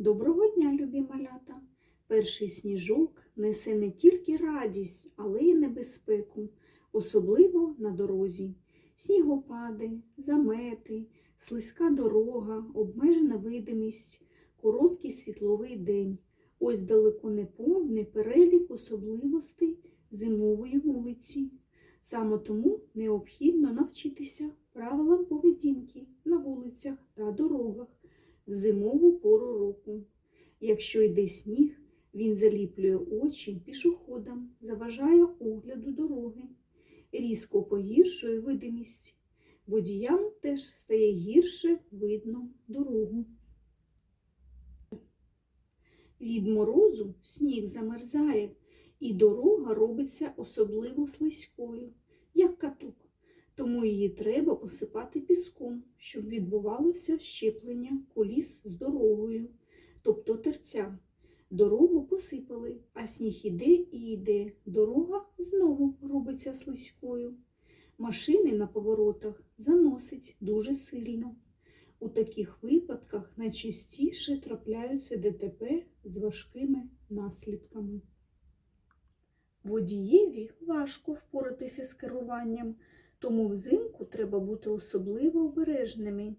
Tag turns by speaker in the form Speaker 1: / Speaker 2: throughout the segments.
Speaker 1: Доброго дня, любі малята! Перший сніжок несе не тільки радість, але й небезпеку, особливо на дорозі. Снігопади, замети, слизька дорога, обмежена видимість, короткий світловий день. Ось далеко не повний перелік особливостей зимової вулиці. Саме тому необхідно навчитися правилам поведінки на вулицях та дорогах зимову пору року. Якщо йде сніг, він заліплює очі пішоходам, заважає огляду дороги, різко погіршує видимість. Водіям теж стає гірше видно дорогу. Від морозу сніг замерзає, і дорога робиться особливо слизькою, як каток. Тому її треба посипати піском, щоб відбувалося щеплення коліс з дорогою, тобто терця. Дорогу посипали, а сніг іде і йде. Дорога знову робиться слизькою. Машини на поворотах заносить дуже сильно. У таких випадках найчастіше трапляються ДТП з важкими наслідками. Водієві важко впоратися з керуванням, тому взимку треба бути особливо обережними.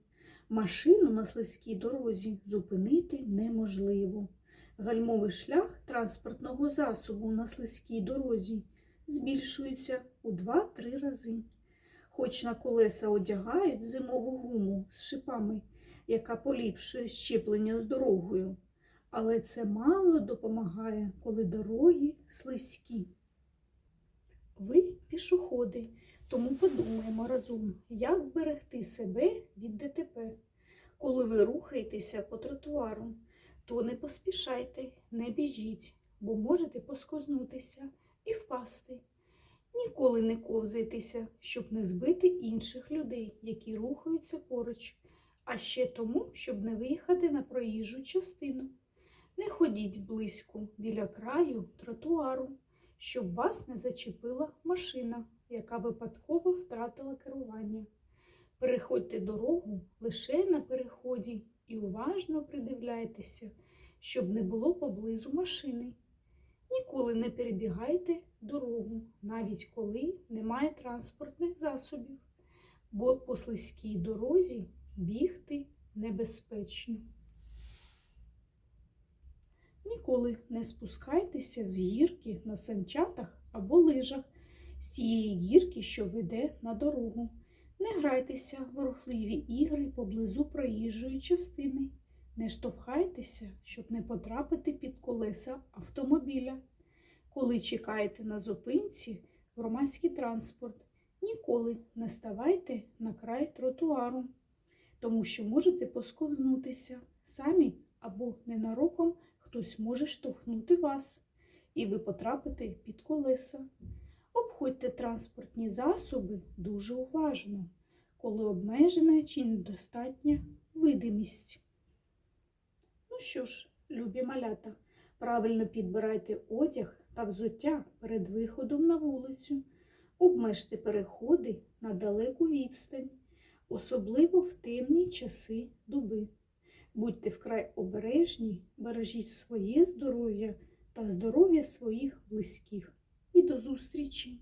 Speaker 1: Машину на слизькій дорозі зупинити неможливо. Гальмовий шлях транспортного засобу на слизькій дорозі збільшується у 2-3 рази. Хоч на колеса одягають зимову гуму з шипами, яка поліпшує щеплення з дорогою, але це мало допомагає, коли дороги слизькі. Ви пішоходи, тому подумаємо разом, як берегти себе від ДТП. Коли ви рухаєтеся по тротуару, то не поспішайте, не біжіть, бо можете поскознутися і впасти. Ніколи не ковзайтеся, щоб не збити інших людей, які рухаються поруч, а ще тому, щоб не виїхати на проїжджу частину. Не ходіть близько біля краю тротуару, щоб вас не зачепила машина, яка випадково втратила керування. Переходьте дорогу лише на переході і уважно придивляйтеся, щоб не було поблизу машини. Ніколи не перебігайте дорогу, навіть коли немає транспортних засобів, бо по слизькій дорозі бігти небезпечно. Ніколи не спускайтеся з гірки на санчатах або лижах з цієї гірки, що веде на дорогу. Не грайтеся в рухливі ігри поблизу проїжджої частини. Не штовхайтеся, щоб не потрапити під колеса автомобіля. Коли чекаєте на зупинці громадський транспорт, ніколи не ставайте на край тротуару, тому що можете посковзнутися самі або ненароком хтось може штовхнути вас, і ви потрапите під колеса. Обходьте транспортні засоби дуже уважно, коли обмежена чи недостатня видимість. Ну що ж, любі малята, правильно підбирайте одяг та взуття перед виходом на вулицю, обмежте переходи на далеку відстань, особливо в темні часи доби. Будьте вкрай обережні, бережіть своє здоров'я та здоров'я своїх близьких. І до зустрічі!